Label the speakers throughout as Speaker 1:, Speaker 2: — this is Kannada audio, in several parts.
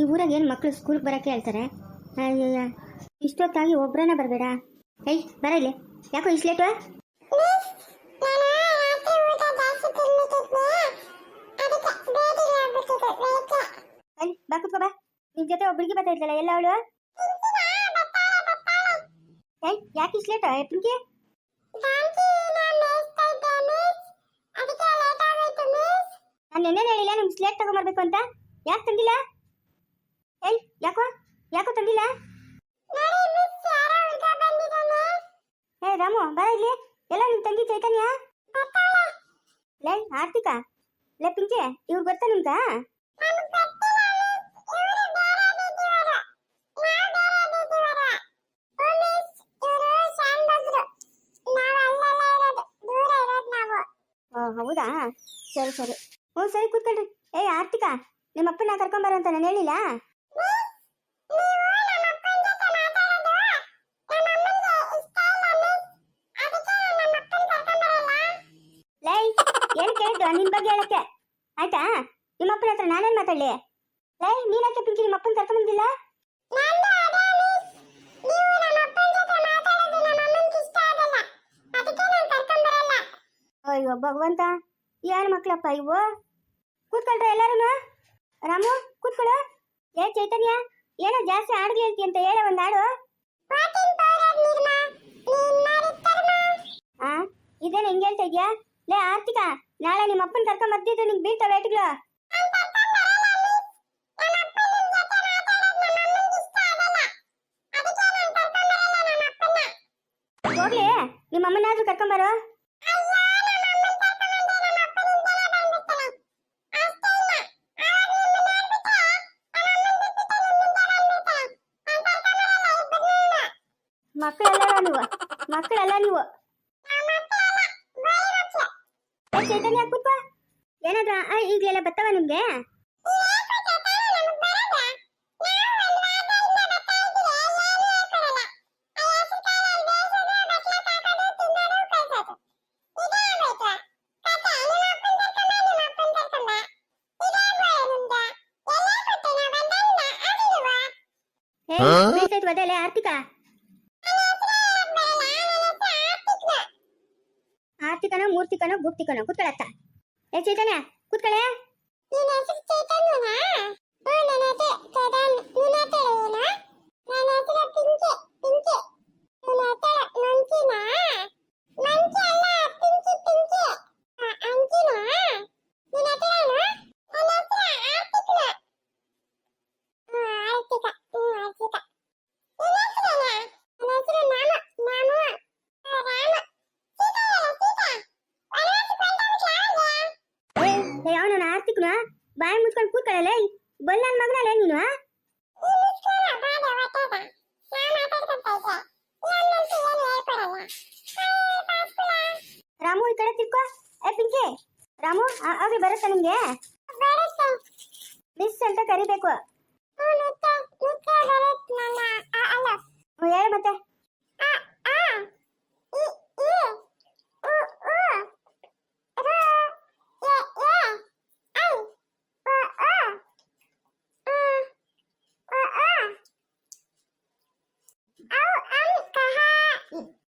Speaker 1: ಈ ಊರಾಗ ಏನು ಮಕ್ಕಳು ಸ್ಕೂಲ್ಗೆ ಬರೋಕ್ಕೆ ಹೇಳ್ತಾರೆ? ಅಯ್ಯಯ್ಯ, ಇಷ್ಟೊತ್ತಾಗಿ ಒಬ್ಬರನ್ನ ಬರಬೇಡ. ಏಯ್ ಬರಲಿ ಯಾಕೋ ಇಷ್ಟು ಲೇಟು ಬಾ ನಿನ್ ಜೊತೆ ಒಬ್ಳಿಗೆ ಬರ್ತಾ ಇದ್ಲಲ್ಲ, ಎಲ್ಲ ಅವಳು? ಯಾಕೆ ಇಷ್ಟು ಲೇಟ ಪಿಂಕಿ ನಾನು ನೆನ್ನೆ ಹೇಳಿಲ್ಲ ನಿಮ್ಗೆ ಸ್ಲೇಟ್ ತಗೊಂಬರ್ಬೇಕು ಅಂತ? ಯಾಕೆ ತಂದಿಲ್ಲ? ಏಯ್, ಯಾಕೋ? ಯಾಕೋ ತಂದಿಲ್ಲ? ಏ, ರಾಮು ಬರ ಇಲ್ಲಿ. ಎಲ್ಲ ನಿಮ್ ತಂಗಿ ಚೈತನ್ಯ? ಲೇ, ಆರ್ತಿಕ. ಲೇ, ಪಿಂಚೆ, ಇವ್ರು ಬರ್ತಾ ನಿಮ್ಗ? ಹೌದಾ? ಸರಿ ಸರಿ. ಹ್ಞೂ, ಸರಿ, ಕೂತ್ಕೊಳ್ರಿ. ಏ ಆರ್ತಿಕ ನಿಮ್ಮ ಅಪ್ಪನ ಕರ್ಕೊಂಬರಂತ ನಾನು ಹೇಳಿಲ್ಲ? ನಿನ್ ಬಗ್ಗೆ ಹೇಳಕ್ಕೆ? ಆಯ್ತಾ? ನಿಮ್ಮ ಅಪ್ಪನ ಹತ್ರ ನಾನೇನ್ ಮಾತಾಡ್ಲಿ? ಲೇ ನೀನಕ್ಕೆ ಪಿಂಕಿ ನಿಮ್ಮ ಅಪ್ಪನ ಕರ್ಕೊಂಡ್ ಬಂದಿಲ್ಲ? ಅಯ್ಯೋ ಭಗವಂತ ಏನ್ ಮಕ್ಳಪ್ಪ ಇವು? ಕೂತ್ಕೊಳ್ರ ಎಲ್ಲಾರು ರಾಮು ಕೂತ್ಕೊಳ್ಳು ಏ ಚೈತನ್ಯ ಏನೋ ಜಾಸ್ತಿ ಹಾಡ್ದು ಹೇಳ್ತಿ ಅಂತ ಹೇಳ ಒಂದ್ ಹಾಡು. ಆ ಇದೇನು ಹೆಂಗ್ ಹೇಳ್ತಾ ಇದ್ಯಾ? ಲೇ ಆರ್ತಿಕ ನಾಳೆ ನಿಮ್ಮ ಅಪ್ಪನ ಕರ್ಕೊಂಡ್ ಬರ್ತಿದ್ರು, ನಿಂಗೆ ಬೀಳ್ತಾವೆ ಏಟ್ಗಳು ಹೋಗ್ಲಿ, ನಿಮ್ಮ ಅಮ್ಮನಾದ್ರೂ ಕರ್ಕೊಂಬರೋ ಮಕ್ಕಳೆಲ್ಲ ನೀವು ಮಕ್ಕಳೆಲ್ಲ ನೀವು ಏ, ಚೈತನ್ಯ ಕೂತ್ಕೋ. ಏನಾದ್ರ ಈಗಲೆಲ್ಲ ಬತ್ತವ ನಿಮ್ಗೆ? ಏ ಒದೆಲೆ ಆರ್ತಿಕ ಆರ್ತಿಕನೋ ಮೂರ್ತಿಕನೋ ಗುಪ್ತಿಕನೋ ಕೂತ್ಕೊಳತ್ತ ನನ್ನ ಹೆಸರು ಕೂತ್ಕೊಳೆ ಏ ಬಾಯಿ ಮುಚ್ಕೊಂಡು ಕೂತ್ಕೊಳ್ಳಲೆ? ಬಲ್ ನನ್ನ ಮಗನಲ್ಲೇ ನೀನು ರಾಮು ಈ ಕಡೆ ತಿಕ್ಕೋ. ಏ, ಪಿಂಕಿ, ರಾಮು ಅವ್ರಿ ಬರುತ್ತಾ ನಿಂಗೆ? ಮಿಸ್ ಅಂತ ಕರಿಬೇಕು. ಹೇಳು ಮತ್ತೆ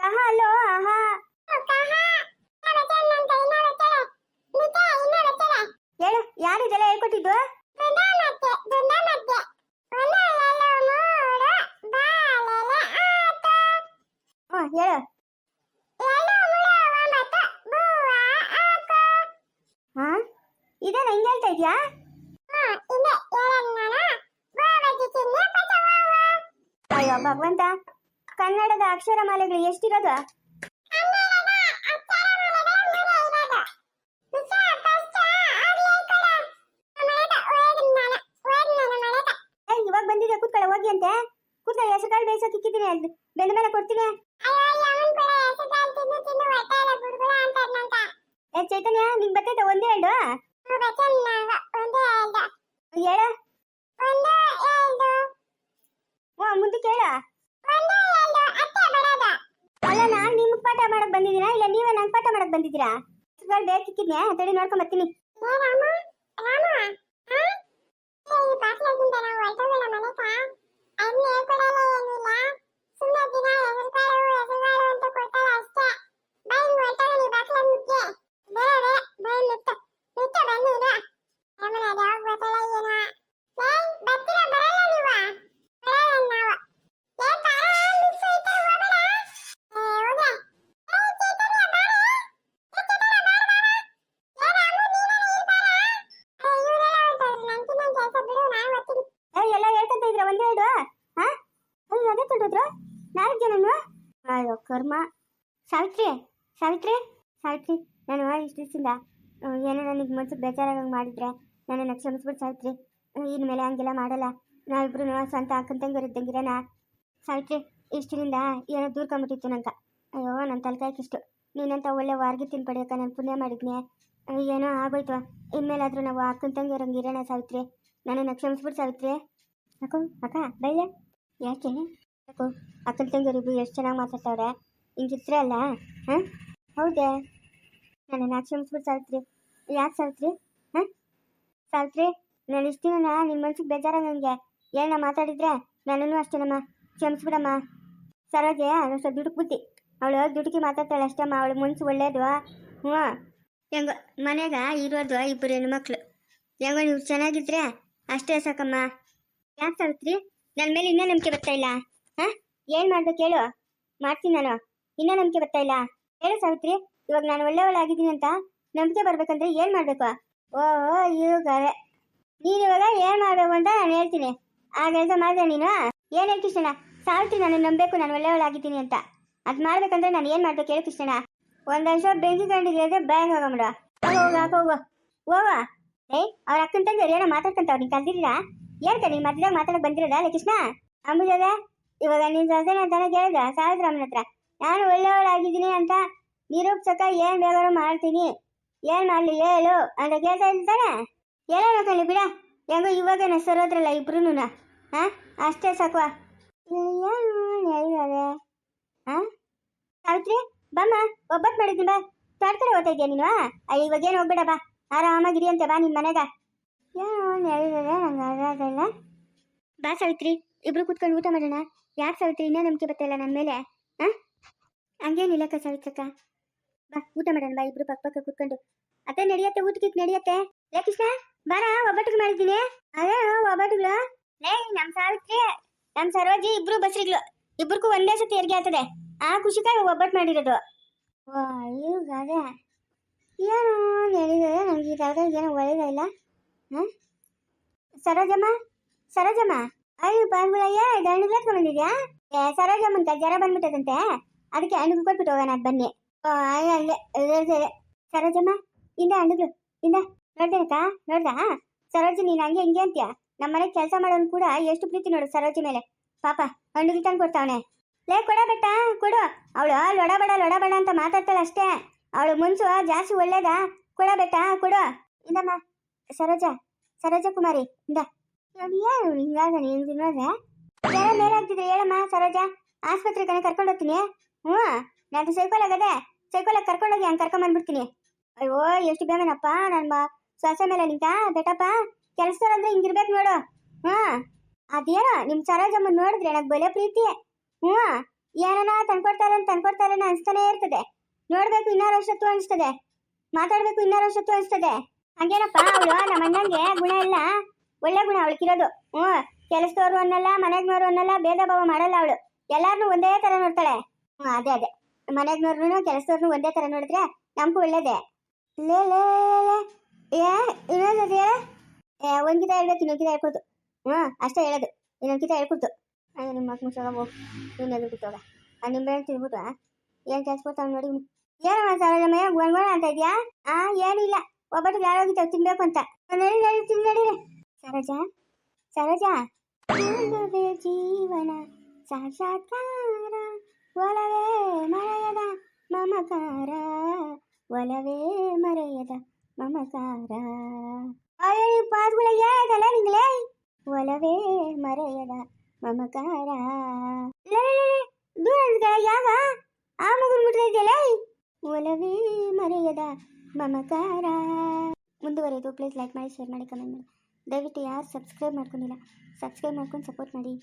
Speaker 1: ಕಹ ಅಲ್ಲೋ ಆಹಾ ಹೇಳು ಯಾರು ಇದೆಲ್ಲ ಹೇಳ್ಕೊಟ್ಟಿದ್ದು ಹ್ಞೂ ಹೇಳು. ಹಾ ಇದೇನ ಹಿಂಗೆ ಹೇಳ್ತಾ ಇದ್ಯಾ? ಅಯ್ಯೋ ಭಗವಂತ ಕನ್ನಡದ ಅಕ್ಷರ ಮಾಲೆಗಳು ಎಷ್ಟಿರೋದು? ಇವಾಗ ಬಂದಿದೆ ಕೂತ್ಕೊಳ್ಳ ಹೋಗಿ ಅಂತೆ. ಕೂತ್ಕೊಳ್ಳಿ ಹೆಸರು ಕಾಳು ಬೇಯಿಸೋಕೆ ಇಕ್ಕಿದ್ದೀನಿ ಅಲ್ಲಿ. ನೋಡಕ್ ಬಂದಿದ್ದೀರಾ ಸುಗಾರ್ ಬೇಕಿಕ್ಕಿದ್ನೆ ತಡಿ ನೋಡ್ಕೊಂಡ್ ಬರ್ತೀನಿ.
Speaker 2: ರಾಮ ರಾಮ, ಹಾ? ಈ ಬಾಟ್ಲಾಗಿಂದ ನಾವು
Speaker 3: ಹೊರಟೋಗಲ್ಲ ಮನೆಕ ಸಾವಿತ್ರಿ ಸಾವಿತ್ರಿ ನಾನು ಇಷ್ಟು ದಿವಸದಿಂದ ಏನೋ ನನಗೆ ಮನಸ್ಸು ಬೇಜಾರಾಗಂಗೆ ಮಾಡಿದ್ರೆ ನನ್ನನ್ನು ಕ್ಷಮಿಸ್ಬಿಟ್ಟು ಸಾವಿತ್ರಿ. ಇನ್ಮೇಲೆ ಹಂಗೆಲ್ಲ ಮಾಡಲ್ಲ. ನಾವಿಬ್ರು ಸ್ವಂತ ಅಕ್ಕಂತಂಗಿರು ಇದ್ದಂಗಿರೋಣ ಸಾವಿತ್ರಿ ಇಷ್ಟರಿಂದ ಏನೋ ದೂರ್ಕೊಂಬಿಟ್ಟಿತ್ತು ನಂಗೆ. ಅಯ್ಯೋ ನನ್ನ ತಲೆಕಾಯ್ಕಿಷ್ಟು ನೀನಂತ ಒಳ್ಳೆ ವಾರ್ಗೆ ಪಡೆಯೋಕೆ ನಾನು ಪುಣ್ಯ ಮಾಡಿದ್ನೆ. ಏನೋ ಆಗೋಯ್ತು. ಇನ್ಮೇಲಾದರೂ ನಾವು ಅಕ್ಕನ ತಂಗಿರಂಗೆ ಇರೋಣ ಸಾವಿತ್ರಿ. ನನ್ನನ್ನು ಕ್ಷಮಿಸ್ಬಿಟ್ಟು ಸಾವಿತ್ರಿ. ಅಕ್ಕ ಅಕ್ಕ ಬೈಲೆ ಯಾಕೆ? ಅಕ್ಕ, ಅಕ್ಕನ ತಂಗಿಯರಿಗೂ ಎಷ್ಟು ಚೆನ್ನಾಗಿ ಮಾತಾಡ್ತಾವ್ರೆ? ಹಿಂಗಿದ್ರೆ ಅಲ್ಲ ಹಾಂ? ಹೌದೇ. ನಾ ಕ್ಷಮಿಸ್ಬಿಟ್ಟು ಸಾವಿತ್ರಿ. ಯಾಕೆ ಸಾವಿತ್ರಿ? ಹಾಂ? ಸಾಲ್ತ್ರಿ ನಾನು ಇಷ್ಟು ದಿನ ನಿಮ್ಮ ಮನ್ಸಿಗೆ ನನಗೆ ಏನ ಮಾತಾಡಿದ್ರೆ ನನ್ನನ್ನು ಅಷ್ಟೇನಮ್ಮ ಕ್ಷಮಿಸ್ಬಿಡಮ್ಮ. ಸರೋಜೆ ಅದು ದುಡುಕ್ ಬುದ್ಧಿ. ಅವಳು ದುಡುಕಿ ಮಾತಾಡ್ತಾಳೆ ಅಷ್ಟಮ್ಮ ಅವಳು ಮನ್ಸು ಒಳ್ಳೇದು. ಹ್ಞೂ ಹೆಂಗ ಮನೆಗ ಇರೋದು ಇಬ್ಬರು ಮಕ್ಕಳು ಹೆಂಗ, ನೀವು ಚೆನ್ನಾಗಿದ್ರೆ ಅಷ್ಟೇ ಸಾಕಮ್ಮ. ಯಾಕೆ ಸಾವಿತ್ರಿ? ನನ್ನ ಮೇಲೆ ಇನ್ನೂ ನಂಬಿಕೆ ಬರ್ತಾ ಇಲ್ಲ. ಹಾಂ? ಏನು ಮಾಡ್ಬೇಕು ಹೇಳು ಮಾಡ್ತೀನಿ ನಾನು. ಇನ್ನೂ ನಂಬಿಕೆ ಬರ್ತಾ ಇಲ್ಲ. ಹೇಳು ಸಾವಿತ್ರಿ, ಇವಾಗ ನಾನು ಒಳ್ಳೆಯವಳಾಗಿದ್ದೀನಿ ಅಂತ ನಂಬಿಕೆ ಬರ್ಬೇಕಂದ್ರೆ ಏನು ಮಾಡಬೇಕು? ಓ ಇವಾಗ ನೀನು ಇವಾಗ ಏನು ಮಾಡಬೇಕು ಅಂತ ನಾನು ಹೇಳ್ತೀನಿ. ಆ ಕೆಲಸ ಮಾಡಿದೆ ನೀನು? ಏನು ಹೇಳಿ ಕೃಷ್ಣ ಸಾವಿತ್ರಿ, ನಾನು ನಂಬಬೇಕು ನಾನು ಒಳ್ಳೆಯವಳಾಗಿದ್ದೀನಿ ಅಂತ. ಅದು ಮಾಡ್ಬೇಕಂದ್ರೆ ನಾನು ಏನು ಮಾಡ್ಬೇಕು ಹೇಳಿ ಕೃಷ್ಣ ಒಂದು ವರ್ಷ ಬೆಂಕಿ ಕಂಡಿದ್ರೆ ಬ್ಯಾಂಕ್ ಹೋಗಮ್ರ ಹೋಗ ಏಯ್, ಅವ್ರ ಅಕ್ಕನ ತಂದೆ ಏನೋ ಮಾತಾಡ್ಕಂತವ್ರು, ನೀನು ಕಲ್ತಿದ್ದೀರಾ? ಹೇಳ್ತಾ ನೀನು ಮದ್ವೆಗೆ ಮಾತಾಡಕ್ ಬಂದಿರೋದ ಅಲ್ಲ ಕೃಷ್ಣ? ಅಂಬುಜದ ಇವಾಗ ನೀನು ಸೊಸೆನ ಅಂತಾನೆ ಕೇಳಿದ ಸಾವಿತ್ರಮ್ಮನ ಹತ್ರ? ನಾನು ಒಳ್ಳೆಯವಳಾಗಿದ್ದೀನಿ ಅಂತ ನಿರೂಪಿಸಕ ಏನು ಬೇಕಾದ್ರೂ ಮಾಡ್ತೀನಿ. ಏನು ಮಾಡಲಿ ಹೇಳು ಅಂತ ಕೇಳ್ತಾ ಇದ್ದಾನೆ ಹೇಳೋಣ ಕಲಿ ಬಿಡ. ಹೆಂಗೋ ಇವಾಗ ಸರೋದ್ರಲ್ಲ ಇಬ್ರು ಹಾಂ ಅಷ್ಟೇ ಸಾಕುವ ಏನು ಹೇಳಿದಾರೆ ಹಾಂ ಸಾವಿತ್ರಿ, ಬಮ್ಮ, ಒಬ್ಬಟ್ಟು ಮಾಡಿದ್ದೀನಿ ಬಾ. ತೋಟ ಕಡೆ ಓದ್ತಾ ಇದೆಯಾ ನೀನು ಇವಾಗ ಏನು ಹೋಗ್ಬೇಡ ಬಾ. ಆರಾಮಾಗಿರಿ ಅಂತ ಬಾ ನಿಮ್ಮ ಮನೆಗ. ಏನು ಹೇಳಿದಾರೆ ನಂಗೆ ಅದಾಗಲ್ಲ ಬಾ ಸಾವಿತ್ರಿ, ಇಬ್ರು ಕೂತ್ಕೊಂಡು ಊಟ ಮಾಡೋಣ. ಯಾಕೆ ಸಾವಿತ್ರಿ ಇನ್ನೂ ನಂಬಿಕೆ ಬರ್ತಾಯಿಲ್ಲ ನಮ್ಮ ಮೇಲೆ? ಹಾಂ ಹಂಗೇನಿಲ್ಲಕ್ಕ ಸಾವಿತ್ರಕ್ಕ ಬಾ, ಊಟ ಮಾಡೋಣ, ಬಾ, ಇಬ್ರು ಪಕ್ಕ ಪಕ್ಕ ಕೂತ್ಕೊಂಡು. ಅತ್ತೆ, ನಡೆಯತ್ತೆ ಊಟಕ್ಕೆ ನಡೆಯತ್ತೆ. ಲೇ ಕೃಷ್ಣ, ಬಾರ, ಒಬ್ಬಟ್ಟಿಗೆ ಮಾಡಿದ್ದೀನಿ. ಅದೇ, ಒಬ್ಬಟ್ಟುಗಳು. ಲೇ ನಮ್ಮ ಸಾವಿತ್ರಿ ನಮ್ಮ ಸರೋಜಿ, ಇಬ್ರು ಬಸ್ರಿಗಳು. ಇಬ್ರಿಗೂ ಒಂದೇ ಸತಿ ಹೆರಿಗೆ ಆಗ್ತದೆ. ಆ ಖುಷಿಕಾಗಿ ಒಬ್ಬಟ್ಟು ಮಾಡಿರೋದು. ಓ ಈಗ ಅದೇ ಏನು ನಡೆದಿದೆ ನನಗೆ ಈ ಥರದ ಏನೋ ಒಳ್ಳೇದೇ ಇಲ್ಲ. ಹಾಂ? ಸರೋಜಮ್ಮ ಸರೋಜಮ್ಮ. ಅಯ್ಯೋ ಬಂದ್ಬಿಡಯ್ಯ ಗಂಡು ಬಂದಿದ್ಯಾ? ಏ, ಸರೋಜಮ್ಮಂತ, ಜ್ವರ ಬಂದ್ಬಿಟ್ಟದಂತೆ. ಅದಕ್ಕೆ ಹಣ್ಣು ಕೊಟ್ಬಿಟ್ಟು ಹೋಗೋಣ, ಅದು ಬನ್ನಿ. ಅಲ್ಲ ಅಲ್ಲೇ ಅಲ್ಲೇ ಸರಿ. ಸರೋಜಮ್ಮ, ಇಂದ ಹಣ್ಣುಗಳು, ಇಂದ. ನೋಡ್ದೇನಕ್ಕ? ನೋಡ್ದಾ? ಸರೋಜ, ನೀನು ಹಂಗೆ, ಹಿಂಗೆ ಅಂತೀಯ? ಮನೆಗೆ ಕೆಲಸ ಮಾಡೋನು ಕೂಡ ಎಷ್ಟು ಪ್ರೀತಿ ನೋಡು ಸರೋಜ ಮೇಲೆ. ಪಾಪ, ಹಣ್ಣುಗಳು ತಂದು ಕೊಡ್ತಾವನೆ. ಲೇ, ಕೊಡ ಬೆಟ್ಟ, ಕೊಡು. ಅವಳು ಲೊಡ ಲೊಡಬಡ ಅಂತ ಮಾತಾಡ್ತಾಳೆ ಅಷ್ಟೇ. ಅವಳು ಮುನ್ಸು ಜಾಸ್ತಿ ಒಳ್ಳೇದಾ? ಕೊಡ ಬೆಟ್ಟ, ಕೊಡು. ಇಂದಮ್ಮ ಸರೋಜ ಸರೋಜ ಕುಮಾರಿ, ಇಂದ. ಏನು ನೀನು ತಿನ್ನೋದೆ? ಬೇರೆ ಮೇಲೆ ಆಗ್ತಿದ್ರೆ ಹೇಳಮ್ಮ, ಸರೋಜ. ಆಸ್ಪತ್ರೆ ಕಡೆ ಕರ್ಕೊಂಡು ಹೋಗ್ತೀನಿ. ಹ್ಞೂ, ನಾನು ಸೈಕಲ್ ಆಗದೆ, ಸೈಕಲ್ ಕರ್ಕೊಂಡೋಗಿ ಕರ್ಕೊಂಡ್ ಬಂದ್ಬಿಡ್ತೀನಿ. ಅಯ್ಯೋ, ಎಷ್ಟು ಬೇಗನಪ್ಪ ನನ್ನ ಸೊಸೆ ಮೇಲೆ ನಿಂತ ಬೆಟಪ್ಪ ಕೆಲಸದವ್ರಂದ್ರೆ ಹಿಂಗಿರ್ಬೇಕು ನೋಡು. ಹ್ಞೂ, ಅದೇನೋ ನಿಮ್ಮ ಸರೋಜಮ್ಮ ನೋಡಿದ್ರೆ ನನಗೆ ಬಲೆ ಪ್ರೀತಿ. ಹ್ಞೂ, ಏನನ ತಂದ್ಕೊಡ್ತಾರೆ ತಂದ್ಕೊಡ್ತಾರೆ ಅನ್ಸ್ತಾನೆ ಇರ್ತದೆ. ನೋಡ್ಬೇಕು ಇನ್ನಾರು ವರ್ಷತ್ತು ಅನ್ಸ್ತದೆ. ಮಾತಾಡ್ಬೇಕು ಇನ್ನಾರು ವರ್ಷತ್ತು ಅನಿಸ್ತದೆ. ಹಂಗೇನಪ್ಪ, ಅವಳು ನಮ್ಮ ಅಣ್ಣಂಗೆ ಗುಣ ಇಲ್ಲ. ಒಳ್ಳೆ ಗುಣ ಅವಳಿಗಿರೋದು ಹ್ಮ್ ಕೆಲಸದವ್ರು ಅನ್ನಲ್ಲ, ಮನೆಗ್ನವ್ರು ಅನ್ನಲ್ಲ, ಭೇದ ಭಾವ ಮಾಡಲ್ಲ ಅವಳು. ಎಲ್ಲಾರನ್ನೂ ಒಂದೇ ತರ ನೋಡ್ತಾಳೆ. ಅದೇ ಅದೇ. ಮನೆಗ್ನವ್ರು ಕೆಲಸದವ್ರನ್ನೂ ಒಂದೇ ತರ ನೋಡಿದ್ರೆ ನಮಗೂ ಒಳ್ಳೇದೇ. ಲೇ ಲೇ ಲೇ. ಏ, ಇನ್ನೊಂದು ಏ, ಒಂದ್ಕಿತ ಹೇಳ್ಬೇಕು, ಇನ್ನೊಂದ್ಕಿತ ಹೇಳ್ಕೊಡ್ತು. ಹ್ಞೂ ಅಷ್ಟೇ ಹೇಳೋದು. ಇನ್ನೊಂದ್ಕಿತ ಹೇಳ್ಕೊಡ್ತು. ಅಯ್ಯೋ ನಿಮ್ಮ ಮಕ್ಕ ಮುಚ್ಚೋಗ ಹೋಗ್. ಇನ್ನೆಲ್ಲ ಬಿಟ್ಟೋಗ ಆ ನಿಂಬೆ ತಿನ್ಬಿಟ್ಟು ಏನು ಕೆಲಸ ಕೊಡ್ತಾವ ನೋಡಿ. ಏನೋ ಏನಮ್ಮ ಸರೋಜಮ್ಮ ಗೊಂಡ್ಗೋಣ ಅಂತ ಇದೆಯಾ? ಆ ಏನಿಲ್ಲ ಒಬ್ಬಟ್ಟಿಗೆ ಯಾರೋಗಿದ್ದಾವೆ ತಿನ್ಬೇಕು ಅಂತ. ನೋಡಿ ನೋಡಿ, ತಿನ್ ನಡೀರಿ ಸರೋಜ ಸರೋಜ. ಜೀವನ ಸಾಕ್ಷಾತ್ಕಾರ. ಒಲವೇ ಮರೆಯದ ಮಮಕಾರ ಒಲವೇ ಮರೆಯದ ಅಯ್ಯೋ ಈ ಪಾಸ್ಗಳ ಏನಲ್ಲ ನಿಂಗ್ಲೇ? ಒಲವೇ ಮರೆಯದ ನಿಂತ್ಕೊಳ್ಳ, ಯಾವ? ಆ ಮಗು ಮುಟ್ತಾ ಇದೆಯಲ್ಲ ಒಲವೇ ಮರೆಯದ ಮಮಕಾರ. ಮುಂದುವರೆದು ಪ್ಲೀಸ್ ಲೈಕ್ ಮಾಡಿ ಶೇರ್ ಮಾಡಿ ಕಮೆಂಟ್ ಮಾಡಿ. ದಯವಿಟ್ಟು ಯಾರು ಸಬ್ಸ್ಕ್ರೈಬ್ ಮಾಡ್ಕೊಂಡಿಲ್ಲ ಸಬ್ಸ್ಕ್ರೈಬ್ ಮಾಡ್ಕೊಂಡು ಸಪೋರ್ಟ್ ಮಾಡಿ.